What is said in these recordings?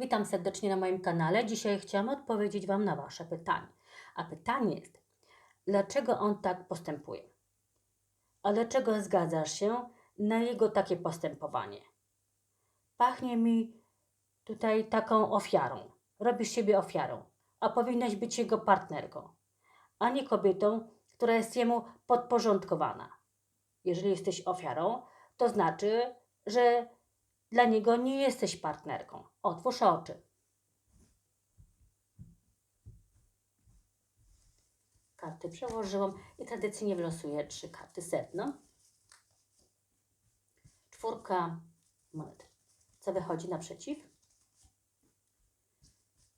Witam serdecznie na moim kanale. Dzisiaj chciałam odpowiedzieć Wam na Wasze pytanie. A pytanie jest, dlaczego on tak postępuje? A dlaczego zgadzasz się na jego takie postępowanie? Pachnie mi tutaj taką ofiarą. Robisz siebie ofiarą, a powinnaś być jego partnerką, a nie kobietą, która jest jemu podporządkowana. Jeżeli jesteś ofiarą, to znaczy, że dla niego nie jesteś partnerką. Otwórz oczy. Karty przełożyłam i tradycyjnie wylosuję trzy karty sedno. Czwórka monet. Co wychodzi naprzeciw?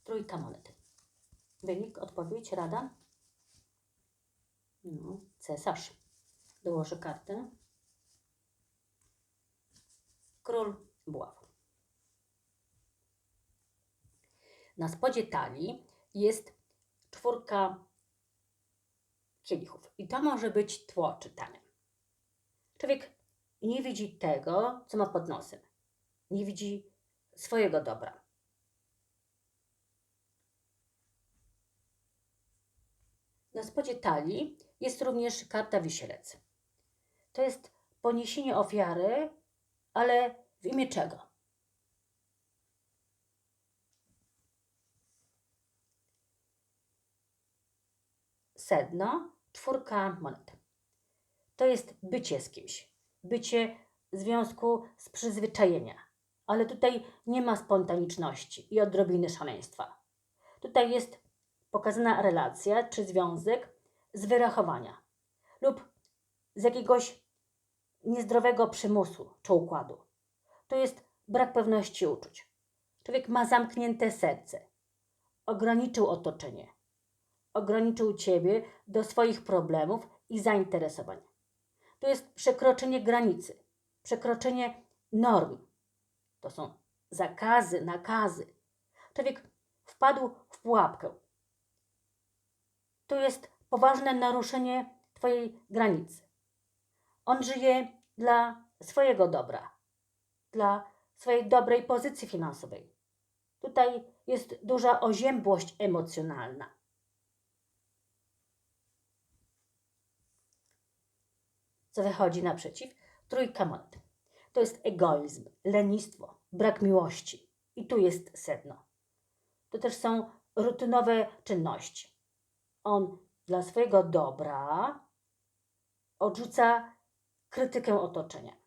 Trójka monet. Wynik, odpowiedź, rada? No, cesarz. Dołożę kartę. Król buław. Na spodzie talii jest czwórka kielichów. I to może być tło czytania. Człowiek nie widzi tego, co ma pod nosem. Nie widzi swojego dobra. Na spodzie talii jest również karta wisielec. To jest poniesienie ofiary, ale w imię czego? Sedno, czwórka monet. To jest bycie z kimś. Bycie w związku z przyzwyczajenia. Ale tutaj nie ma spontaniczności i odrobiny szaleństwa. Tutaj jest pokazana relacja czy związek z wyrachowania lub z jakiegoś niezdrowego przymusu czy układu. To jest brak pewności uczuć. Człowiek ma zamknięte serce. Ograniczył otoczenie. Ograniczył ciebie do swoich problemów i zainteresowań. To jest przekroczenie granicy, przekroczenie norm. To są zakazy, nakazy. Człowiek wpadł w pułapkę. To jest poważne naruszenie Twojej granicy. On żyje dla swojego dobra, dla swojej dobrej pozycji finansowej. Tutaj jest duża oziębłość emocjonalna. Co wychodzi naprzeciw? Trójka monet. To jest egoizm, lenistwo, brak miłości. I tu jest sedno. To też są rutynowe czynności. On dla swojego dobra odrzuca krytykę otoczenia.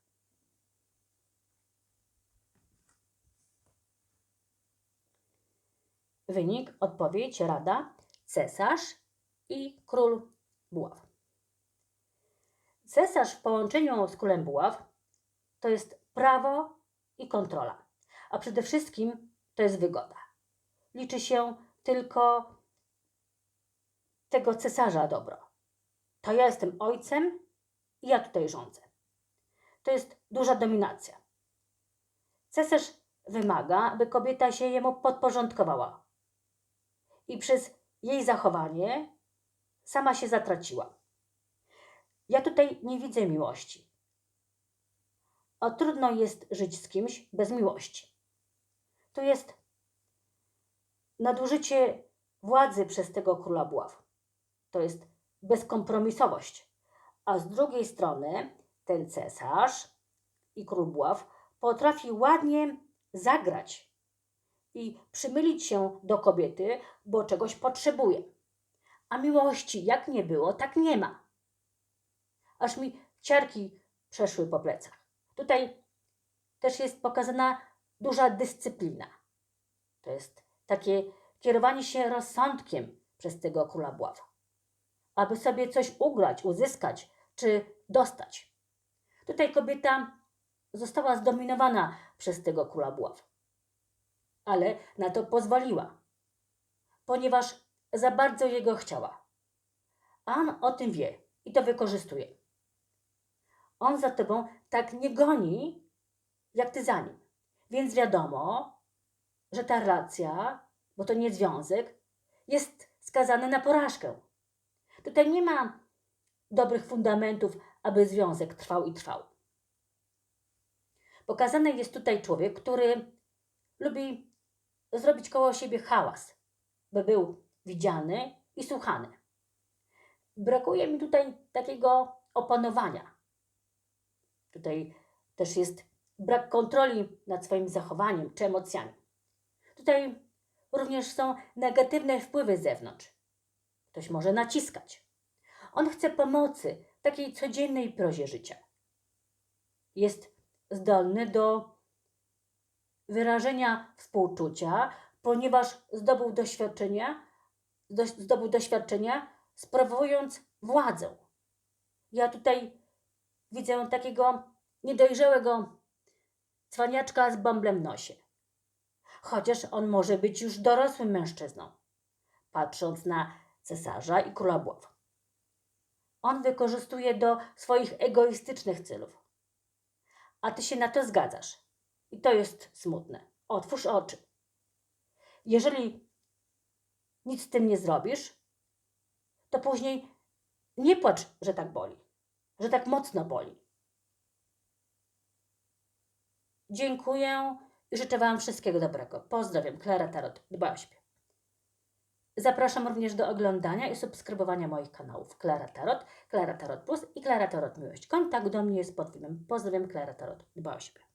Wynik, odpowiedź, rada, cesarz i król buław. Cesarz w połączeniu z królem buław to jest prawo i kontrola, a przede wszystkim to jest wygoda. Liczy się tylko tego cesarza dobro. To ja jestem ojcem i ja tutaj rządzę. To jest duża dominacja. Cesarz wymaga, by kobieta się jemu podporządkowała. I przez jej zachowanie sama się zatraciła. Ja tutaj nie widzę miłości. A trudno jest żyć z kimś bez miłości. To jest nadużycie władzy przez tego króla buław. To jest bezkompromisowość. A z drugiej strony ten cesarz i król buław potrafi ładnie zagrać i przymylić się do kobiety, bo czegoś potrzebuje. A miłości jak nie było, tak nie ma. Aż mi ciarki przeszły po plecach. Tutaj też jest pokazana duża dyscyplina. To jest takie kierowanie się rozsądkiem przez tego króla buława. Aby sobie coś ugrać, uzyskać czy dostać. Tutaj kobieta została zdominowana przez tego króla buław. Ale na to pozwoliła, ponieważ za bardzo jego chciała. A on o tym wie i to wykorzystuje. On za tobą tak nie goni, jak ty za nim. Więc wiadomo, że ta relacja, bo to nie związek, jest skazany na porażkę. Tutaj nie ma dobrych fundamentów, aby związek trwał i trwał. Pokazany jest tutaj człowiek, który lubi zrobić koło siebie hałas, by był widziany i słuchany. Brakuje mi tutaj takiego opanowania. Tutaj też jest brak kontroli nad swoim zachowaniem czy emocjami. Tutaj również są negatywne wpływy z zewnątrz. Ktoś może naciskać. On chce pomocy takiej codziennej prozie życia. Jest zdolny do wyrażenia współczucia, ponieważ zdobył doświadczenia, do, zdobył doświadczenia sprawując władzę. Ja tutaj widzę takiego niedojrzałego cwaniaczka z bąblem w nosie. Chociaż on może być już dorosłym mężczyzną, patrząc na cesarza i króla Bław. On wykorzystuje do swoich egoistycznych celów. A ty się na to zgadzasz. I to jest smutne. Otwórz oczy. Jeżeli nic z tym nie zrobisz, to później nie płacz, że tak boli, że tak mocno boli. Dziękuję i życzę Wam wszystkiego dobrego. Pozdrawiam, Klara Tarot. Dbaj o siebie. Zapraszam również do oglądania i subskrybowania moich kanałów Klara Tarot, Klara Tarot Plus i Klara Tarot Miłość. Kontakt do mnie jest pod filmem. Pozdrawiam, Klara Tarot. Dbaj o siebie.